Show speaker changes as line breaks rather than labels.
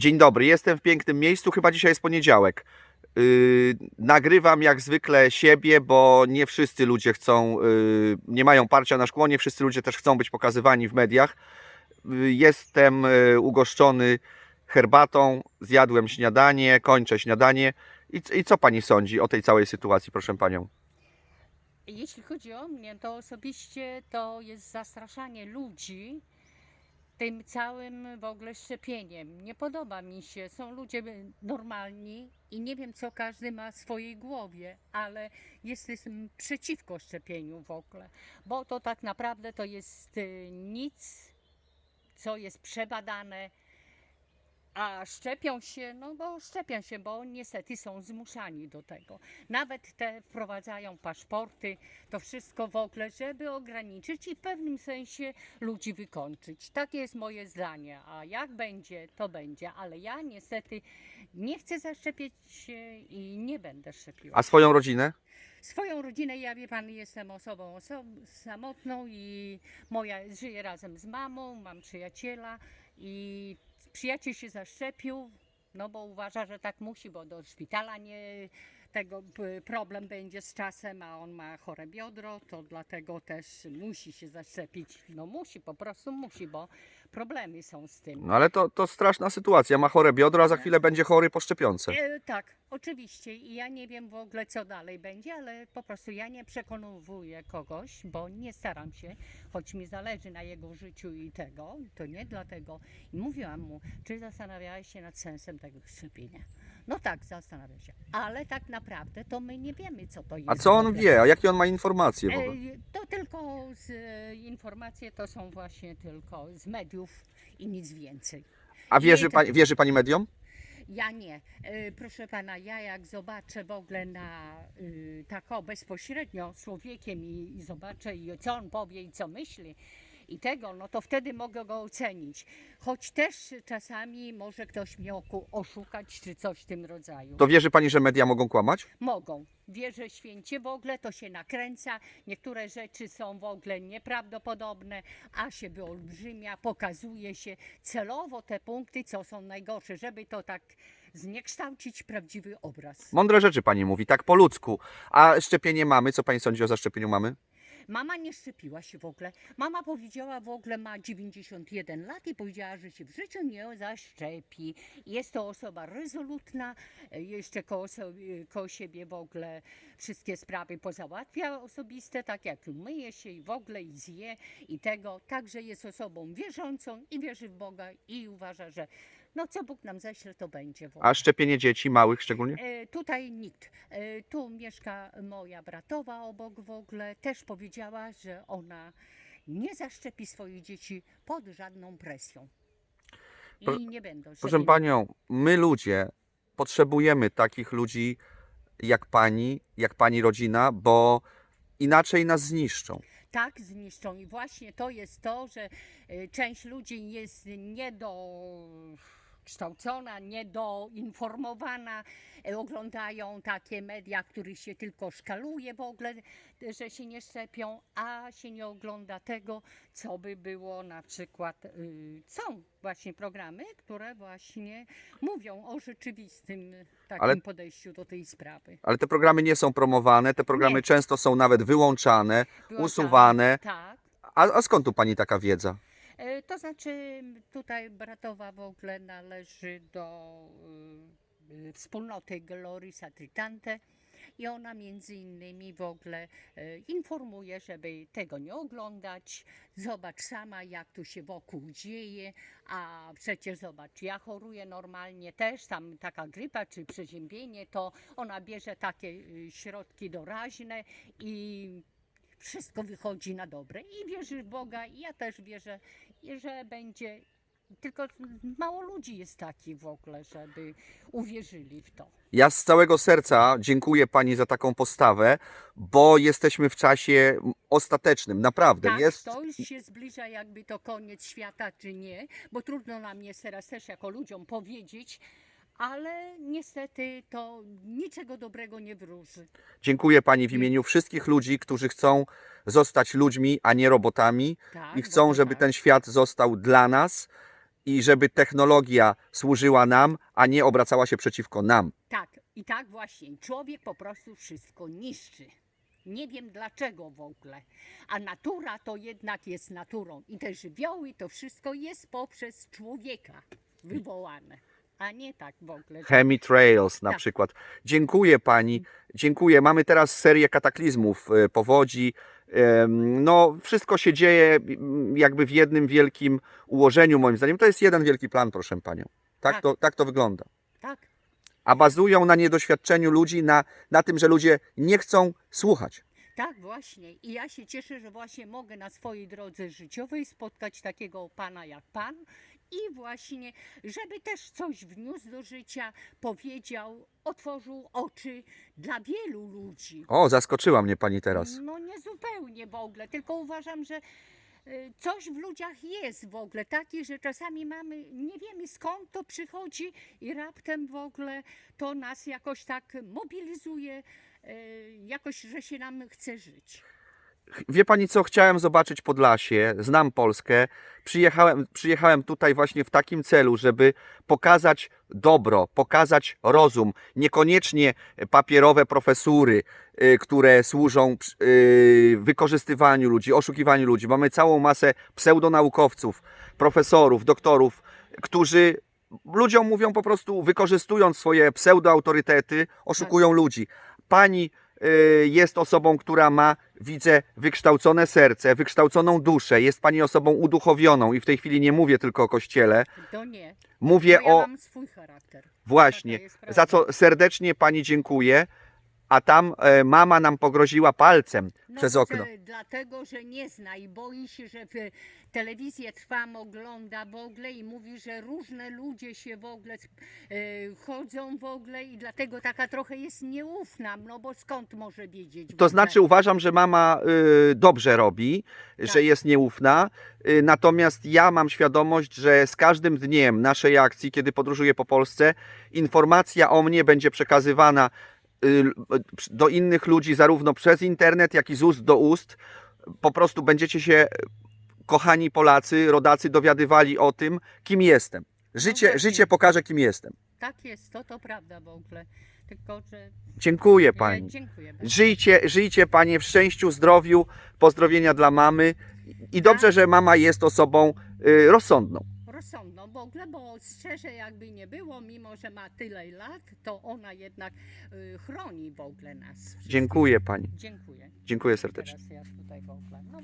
Dzień dobry, jestem w pięknym miejscu, chyba dzisiaj jest poniedziałek. Yy, nagrywam jak zwykle siebie, bo nie wszyscy ludzie chcą, yy, nie mają parcia na szkło, nie wszyscy ludzie też chcą być pokazywani w mediach. Yy, jestem yy, ugoszczony herbatą, zjadłem śniadanie, kończę śniadanie. I, I co pani sądzi o tej całej sytuacji, proszę panią?
Jeśli chodzi o mnie, to osobiście to jest zastraszanie ludzi tym całym w ogóle szczepieniem. Nie podoba mi się. Są ludzie normalni i nie wiem, co każdy ma w swojej głowie, ale jestem przeciwko szczepieniu w ogóle, bo to tak naprawdę to jest y, nic, co jest przebadane. A szczepią się, no bo szczepią się, bo niestety są zmuszani do tego. Nawet te wprowadzają paszporty, to wszystko w ogóle, żeby ograniczyć i w pewnym sensie ludzi wykończyć. Takie jest moje zdanie. A jak będzie, to będzie. Ale ja niestety nie chcę zaszczepić się i nie będę szczepiła.
A swoją rodzinę?
Swoją rodzinę, ja wie pan, jestem osobą oso- samotną i moja żyję razem z mamą, mam przyjaciela i przyjaciel się zaszczepił, no bo uważa, że tak musi, bo do szpitala nie tego problem będzie z czasem, a on ma chore biodro, to dlatego też musi się zaszczepić. No musi, po prostu musi, bo problemy są z tym.
No ale to, to straszna sytuacja. Ma chore biodro, a za chwilę będzie chory po szczepionce.
E, tak, oczywiście. I ja nie wiem w ogóle, co dalej będzie, ale po prostu ja nie przekonywuję kogoś, bo nie staram się, choć mi zależy na jego życiu i tego, to nie dlatego. I mówiłam mu, czy zastanawiałeś się nad sensem tego szczepienia. No tak, zastanawiam się. Ale tak naprawdę to my nie wiemy, co to jest.
A co on wie? A jakie on ma informacje w ogóle?
E, To tylko z, e, informacje to są właśnie tylko z mediów i nic więcej.
A wierzy
to-
pani, wierzy pani mediom?
Ja nie. E, Proszę pana, ja jak zobaczę w ogóle na y, tak o, bezpośrednio z człowiekiem i, i zobaczę i co on powie i co myśli i tego, no to wtedy mogę go ocenić. Choć też czasami może ktoś mnie oku- oszukać czy coś w tym rodzaju.
To wierzy pani, że media mogą kłamać?
Mogą. Wierzę święcie w ogóle, to się nakręca. Niektóre rzeczy są w ogóle nieprawdopodobne, a się wyolbrzymia, pokazuje się celowo te punkty, co są najgorsze, żeby to tak zniekształcić prawdziwy obraz.
Mądre rzeczy pani mówi, tak po ludzku. A szczepienie mamy? Co pani sądzi o zaszczepieniu mamy?
Mama nie szczepiła się w ogóle. Mama powiedziała w ogóle ma 91 lat i powiedziała, że się w życiu nie zaszczepi. Jest to osoba rezolutna, jeszcze koło, sobie, koło siebie w ogóle wszystkie sprawy pozałatwia osobiste, tak jak myje się i w ogóle i zje i tego. Także jest osobą wierzącą i wierzy w Boga i uważa, że no co Bóg nam ześle, to będzie.
A szczepienie dzieci, małych szczególnie?
E, tutaj nikt. E, tu mieszka moja bratowa obok w ogóle. Też powiedziała, że ona nie zaszczepi swoich dzieci pod żadną presją. I
Pro-
nie będą
Proszę
szczepieni.
panią, my ludzie potrzebujemy takich ludzi jak pani, jak pani rodzina, bo inaczej nas zniszczą.
Tak, zniszczą. I właśnie to jest to, że e, część ludzi jest niedokształcona, niedoinformowana, e, oglądają takie media, których się tylko szkaluje w ogóle, e, że się nie szczepią, a się nie ogląda tego, co by było na przykład, y, są właśnie programy, które właśnie mówią o rzeczywistym takim
Ale-
podejściu do tej sprawy.
Ale te programy nie są promowane, te programy
Nie.
często są nawet wyłączane, usuwane.
Tak.
A, a skąd tu pani taka wiedza?
E, To znaczy, tutaj Bratowa w ogóle należy do y, wspólnoty Glorisa Tritante i ona między innymi w ogóle e, informuje, żeby tego nie oglądać. Zobacz sama, jak tu się wokół dzieje, a przecież zobacz, ja choruję normalnie też, tam taka grypa czy przeziębienie, to ona bierze takie środki doraźne i wszystko wychodzi na dobre i wierzy w Boga i ja też wierzę, że będzie. Tylko mało ludzi jest takich w ogóle, żeby uwierzyli w to.
Ja z całego serca dziękuję pani za taką postawę, bo jesteśmy w czasie ostatecznym, naprawdę.
Tak,
Jest,
to już się zbliża jakby to koniec świata, czy nie, bo trudno nam jest teraz też jako ludziom powiedzieć, ale niestety to niczego dobrego nie wróży.
dziękuję pani w imieniu wszystkich ludzi, którzy chcą zostać ludźmi, a nie robotami
Tak,
i chcą, żeby
tak.
ten świat został dla nas i żeby technologia służyła nam, a nie obracała się przeciwko nam.
Tak, i tak właśnie. Człowiek po prostu wszystko niszczy. Nie wiem dlaczego w ogóle. A natura to jednak jest naturą. I te żywioły, to wszystko jest poprzez człowieka wywołane. A nie tak w ogóle.
Chemitrails na
Tak.
przykład. Dziękuję pani, dziękuję. Mamy teraz serię kataklizmów, e, powodzi. Em, No, wszystko się dzieje jakby w jednym wielkim ułożeniu, moim zdaniem. To jest jeden wielki plan, proszę panią. Tak,
Tak.
To, tak to wygląda.
Tak,
A bazują na niedoświadczeniu ludzi, na, na tym, że ludzie nie chcą słuchać.
tak właśnie. I ja się cieszę, że właśnie mogę na swojej drodze życiowej spotkać takiego pana jak pan. I właśnie, żeby też coś wniósł do życia, powiedział, otworzył oczy dla wielu ludzi.
O, zaskoczyła mnie pani teraz.
No nie zupełnie w ogóle, tylko uważam, że y, coś w ludziach jest w ogóle takie, że czasami mamy, nie wiemy skąd to przychodzi i raptem w ogóle to nas jakoś tak mobilizuje, y, jakoś, że się nam chce żyć.
Wie pani co, chciałem zobaczyć Podlasie, znam Polskę. Przyjechałem, przyjechałem tutaj właśnie w takim celu, żeby pokazać dobro, pokazać rozum. Niekoniecznie papierowe profesury, y, które służą y, wykorzystywaniu ludzi, oszukiwaniu ludzi. Mamy całą masę pseudonaukowców, profesorów, doktorów, którzy ludziom mówią po prostu, wykorzystując swoje pseudoautorytety, oszukują ludzi. Pani jest osobą, która ma, widzę, wykształcone serce, wykształconą duszę. Jest pani osobą uduchowioną i w tej chwili nie mówię tylko o kościele.
To nie.
Mówię
ja
o
mam swój charakter.
właśnie, za co serdecznie pani dziękuję. A tam e, mama nam pogroziła palcem
No,
przez
że
okno.
Dlatego, że nie zna i boi się, że w telewizję trwam, ogląda w ogóle i mówi, że różne ludzie się w ogóle e, chodzą w ogóle i dlatego taka trochę jest nieufna, no bo skąd może wiedzieć?
To znaczy uważam, że mama y, dobrze robi, że
Tak.
jest nieufna. Y, natomiast ja mam świadomość, że z każdym dniem naszej akcji, kiedy podróżuję po Polsce, informacja o mnie będzie przekazywana do innych ludzi zarówno przez internet, jak i z ust do ust. Po prostu będziecie się, kochani Polacy, rodacy, dowiadywali o tym, kim jestem. Życie,
No właśnie.
życie pokaże, kim jestem.
Tak jest, to to prawda w ogóle. Tylko, że
Dziękuję pani.
dziękuję.
Żyjcie, żyjcie panie w szczęściu, zdrowiu, pozdrowienia dla mamy. I dobrze, że mama jest osobą y.
Rozsądną w ogóle, bo szczerze jakby nie było, mimo że ma tyle lat, to ona jednak y, chroni w ogóle nas. wszystkich.
Dziękuję pani.
Dziękuję.
Dziękuję serdecznie.
Teraz ja tutaj w ogóle. No